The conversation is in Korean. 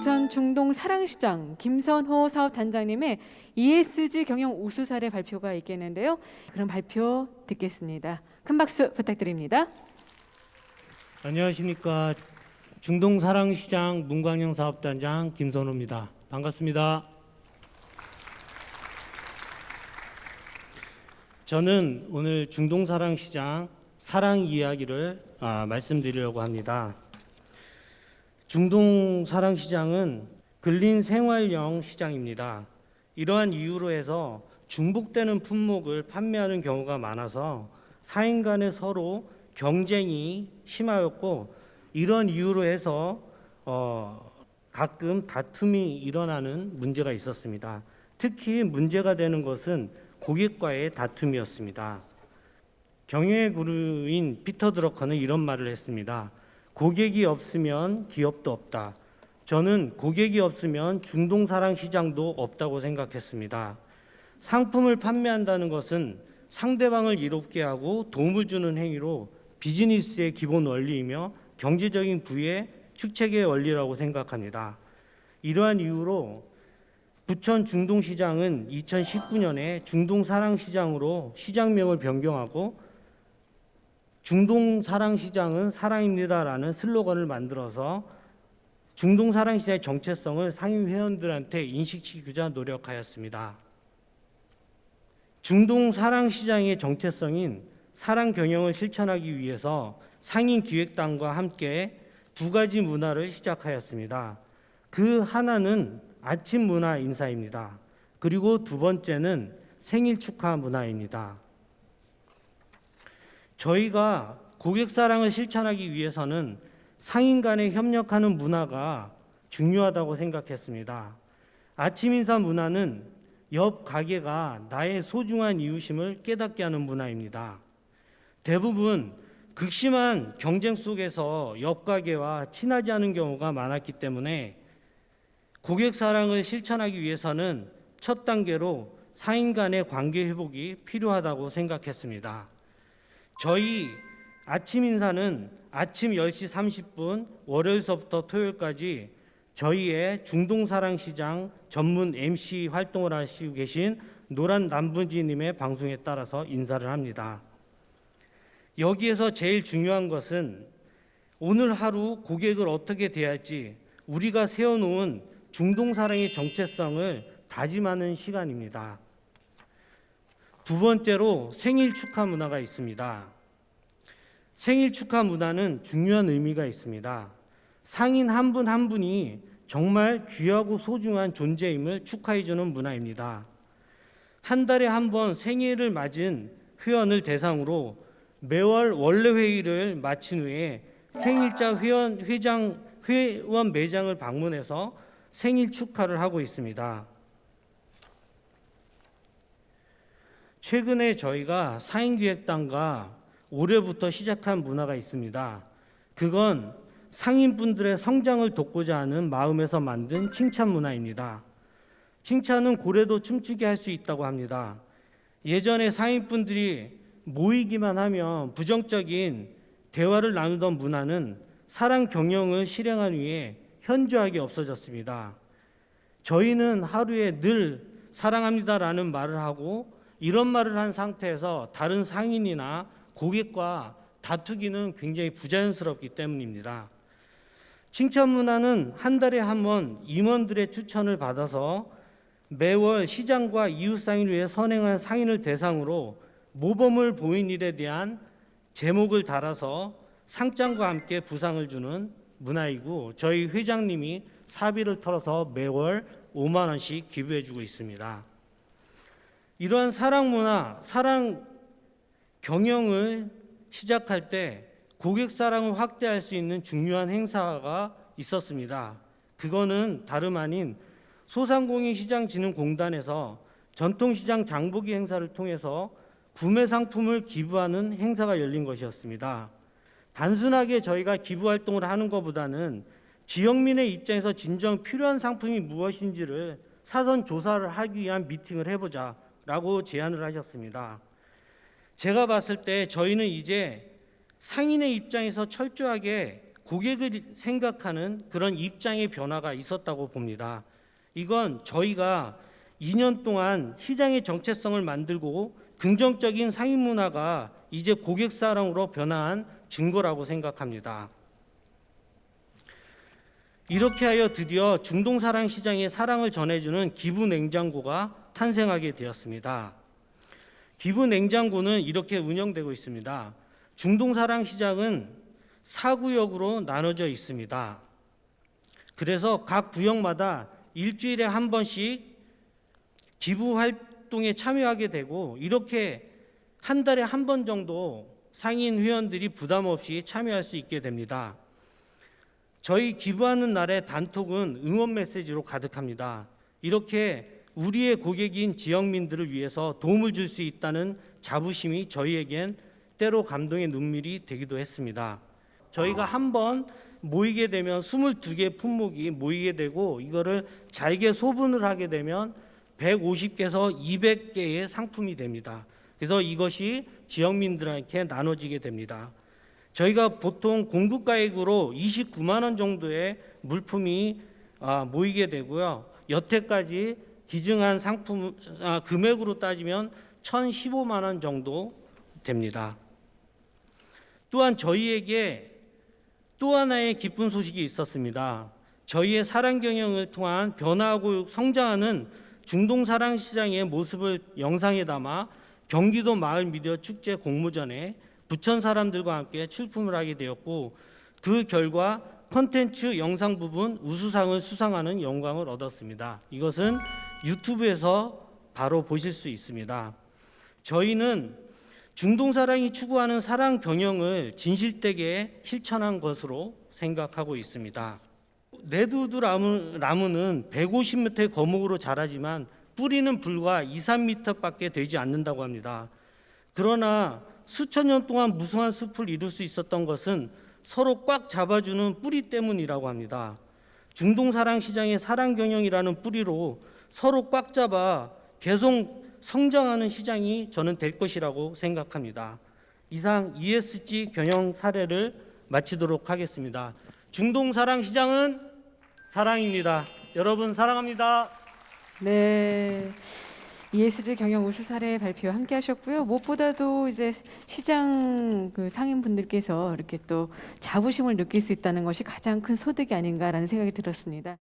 부천 중동 사랑시장 김선호 사업단장님의 ESG 경영 우수 사례 발표가 있겠는데요. 그럼 발표 듣겠습니다. 큰 박수 부탁드립니다. 안녕하십니까 중동 사랑시장 문광영 사업단장 김선호입니다. 반갑습니다. 저는 오늘 중동 사랑시장 사랑 이야기를 아, 말씀드리려고 합니다. 중동 사랑 시장은 근린 생활형 시장입니다. 이러한 이유로 해서 중복되는 품목을 판매하는 경우가 많아서 사인 간에 서로 경쟁이 심하였고 이런 이유로 해서 어, 가끔 다툼이 일어나는 문제가 있었습니다. 특히 문제가 되는 것은 고객과의 다툼이었습니다. 경영의 구루인 피터 드러커는 이런 말을 했습니다. 고객이 없으면 기업도 없다. 저는 고객이 없으면 중동사랑 시장도 없다고 생각했습니다. 상품을 판매한다는 것은 상대방을 이롭게 하고 도움을 주는 행위로 비즈니스의 기본 원리이며 경제적인 부의 축책의 원리라고 생각합니다. 이러한 이유로 부천 중동시장은 2019년에 중동사랑시장으로 시장명을 변경하고 중동 사랑 시장은 사랑입니다라는 슬로건을 만들어서 중동 사랑 시장의 정체성을 상임 회원들한테 인식시키자 노력하였습니다. 중동 사랑 시장의 정체성인 사랑 경영을 실천하기 위해서 상인 기획단과 함께 두 가지 문화를 시작하였습니다. 그 하나는 아침 문화 인사입니다. 그리고 두 번째는 생일 축하 문화입니다. 저희가 고객 사랑을 실천하기 위해서는 상인 간에 협력하는 문화가 중요하다고 생각했습니다. 아침 인사 문화는 옆 가게가 나의 소중한 이웃임을 깨닫게 하는 문화입니다. 대부분 극심한 경쟁 속에서 옆 가게와 친하지 않은 경우가 많았기 때문에 고객 사랑을 실천하기 위해서는 첫 단계로 상인 간의 관계 회복이 필요하다고 생각했습니다. 저희 아침 인사는 아침 10시 30분 월요일서부터 토요일까지 저희의 중동사랑시장 전문 MC 활동을 하시고 계신 노란 남분지님의 방송에 따라서 인사를 합니다. 여기에서 제일 중요한 것은 오늘 하루 고객을 어떻게 대할지 우리가 세워놓은 중동사랑의 정체성을 다짐하는 시간입니다. 두 번째로 생일 축하 문화가 있습니다. 생일 축하 문화는 중요한 의미가 있습니다. 상인 한분한 분이 정말 귀하고 소중한 존재임을 축하해주는 문화입니다. 한 달에 한 번 생일을 맞은 회원을 대상으로 매월 원래 회의를 마친 후에 생일자 회원 회장 회원 매장을 방문해서 생일 축하를 하고 있습니다. 최근에 저희가 사인기획단과 올해부터 시작한 문화가 있습니다. 그건 상인분들의 성장을 돕고자 하는 마음에서 만든 칭찬 문화입니다. 칭찬은 고래도 춤추게 할 수 있다고 합니다. 예전에 상인분들이 모이기만 하면 부정적인 대화를 나누던 문화는 사랑 경영을 실행하기 위해 현저하게 없어졌습니다. 저희는 하루에 늘 사랑합니다라는 말을 하고 이런 말을 한 상태에서 다른 상인이나 고객과 다투기는 굉장히 부자연스럽기 때문입니다. 칭찬 문화는 한 달에 한 번 임원들의 추천을 받아서 매월 시장과 이웃 상인을 위해 선행한 상인을 대상으로 모범을 보인 일에 대한 제목을 달아서 상장과 함께 부상을 주는 문화이고 저희 회장님이 사비를 털어서 매월 5만 원씩 기부해 주고 있습니다. 이러한 사랑 문화, 사랑 경영을 시작할 때 고객 사랑을 확대할 수 있는 중요한 행사가 있었습니다. 그거는 다름 아닌 소상공인 시장 진흥 공단에서 전통시장 장보기 행사를 통해서 구매 상품을 기부하는 행사가 열린 것이었습니다. 단순하게 저희가 기부 활동을 하는 것보다는 지역민의 입장에서 진정 필요한 상품이 무엇인지를 사전 조사를 하기 위한 미팅을 해보자 라고 제안을 하셨습니다. 제가 봤을 때 저희는 이제 상인의 입장에서 철저하게 고객을 생각하는 그런 입장의 변화가 있었다고 봅니다. 이건 저희가 2년 동안 시장의 정체성을 만들고 긍정적인 상인 문화가 이제 고객 사랑으로 변화한 증거라고 생각합니다. 이렇게 하여 드디어 중동 사랑 시장에 사랑을 전해주는 기부 냉장고가 탄생하게 되었습니다. 기부 냉장고는 이렇게 운영되고 있습니다. 중동 사랑 시장은 사구역으로 나눠져 있습니다. 그래서 각 구역마다 일주일에 한 번씩 기부 활동에 참여하게 되고 이렇게 한 달에 한 번 정도 상인 회원들이 부담 없이 참여할 수 있게 됩니다. 저희 기부하는 날의 단톡은 응원 메시지로 가득합니다. 이렇게 우리의 고객인 지역민들을 위해서 도움을 줄 수 있다는 자부심이 저희에겐 때로 감동의 눈물이 되기도 했습니다. 저희가 한 번 모이게 되면 22개 품목이 모이게 되고 이거를 잘게 소분을 하게 되면 150개에서 200개의 상품이 됩니다. 그래서 이것이 지역민들에게 나눠지게 됩니다. 저희가 보통 공급가액으로 29만 원 정도의 물품이 아, 모이게 되고요. 여태까지 기증한 상품 아, 금액으로 따지면 1,015만 원 정도 됩니다. 또한 저희에게 또 하나의 기쁜 소식이 있었습니다. 저희의 사랑 경영을 통한 변화하고 성장하는 중동 사랑 시장의 모습을 영상에 담아 경기도 마을 미디어 축제 공모전에 부천 사람들과 함께 출품을 하게 되었고 그 결과 컨텐츠 영상 부분 우수상을 수상하는 영광을 얻었습니다. 이것은 유튜브에서 바로 보실 수 있습니다. 저희는 중동 사랑이 추구하는 사랑 경영을 진실되게 실천한 것으로 생각하고 있습니다. 레드우드 나무, 나무는 150m의 거목으로 자라지만 뿌리는 불과 2, 3m밖에 되지 않는다고 합니다. 그러나 수천 년 동안 무성한 숲을 이룰 수 있었던 것은 서로 꽉 잡아주는 뿌리 때문이라고 합니다. 중동 사랑 시장의 사랑 경영이라는 뿌리로 서로 꽉 잡아 계속 성장하는 시장이 저는 될 것이라고 생각합니다. 이상 ESG 경영 사례를 마치도록 하겠습니다. 중동 사랑 시장은 사랑입니다. 여러분 사랑합니다. 네. ESG 경영 우수 사례 발표 함께 하셨고요. 무엇보다도 이제 시장 그 상인분들께서 이렇게 또 자부심을 느낄 수 있다는 것이 가장 큰 소득이 아닌가라는 생각이 들었습니다.